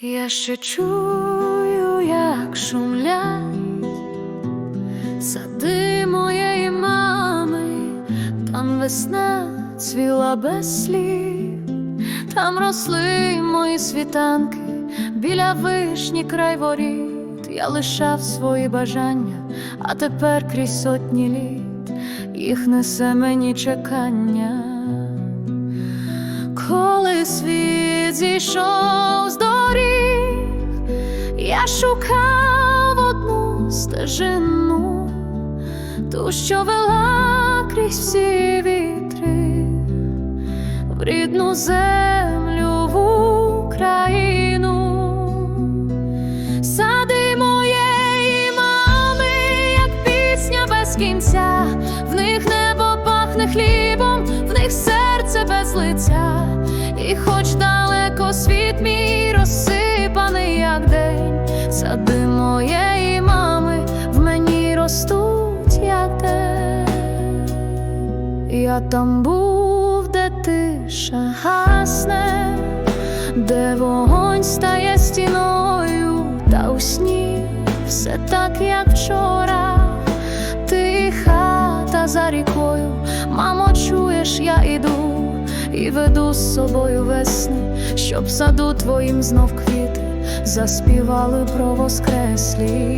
Я ще чую, як шумлять сади моєї мами, там весна цвіла без слів, там росли мої світанки, біля вишні край воріт, я лишав свої бажання, а тепер крізь сотні літ їх несе мені чекання. Коли світ зійшов з шукав одну стежину, ту, що вела крізь всі вітри, в рідну землю в Україну, сади моєї мами, як пісня без кінця, в них небо пахне хлібом, в них серце без лиця, і хоч далеко світ мій Я там був, де тиша гасне, де вогонь стає стіною, та у сні все так, як вчора. Ти хата за рікою, мамо, чуєш, я іду і веду з собою весни, щоб в саду твоїм знов квіти заспівали про воскреслі.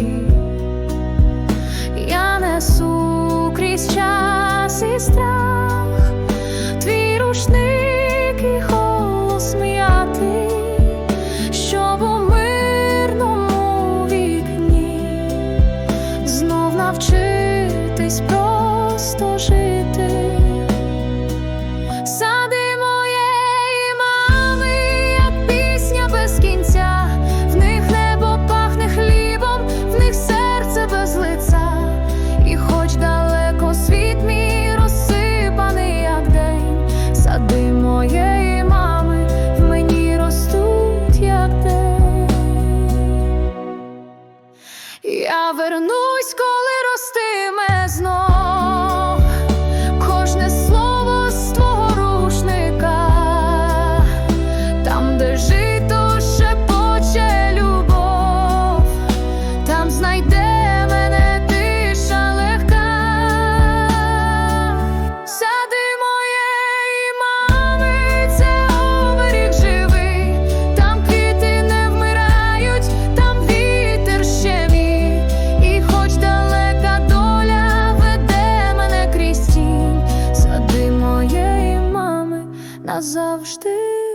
назавжди.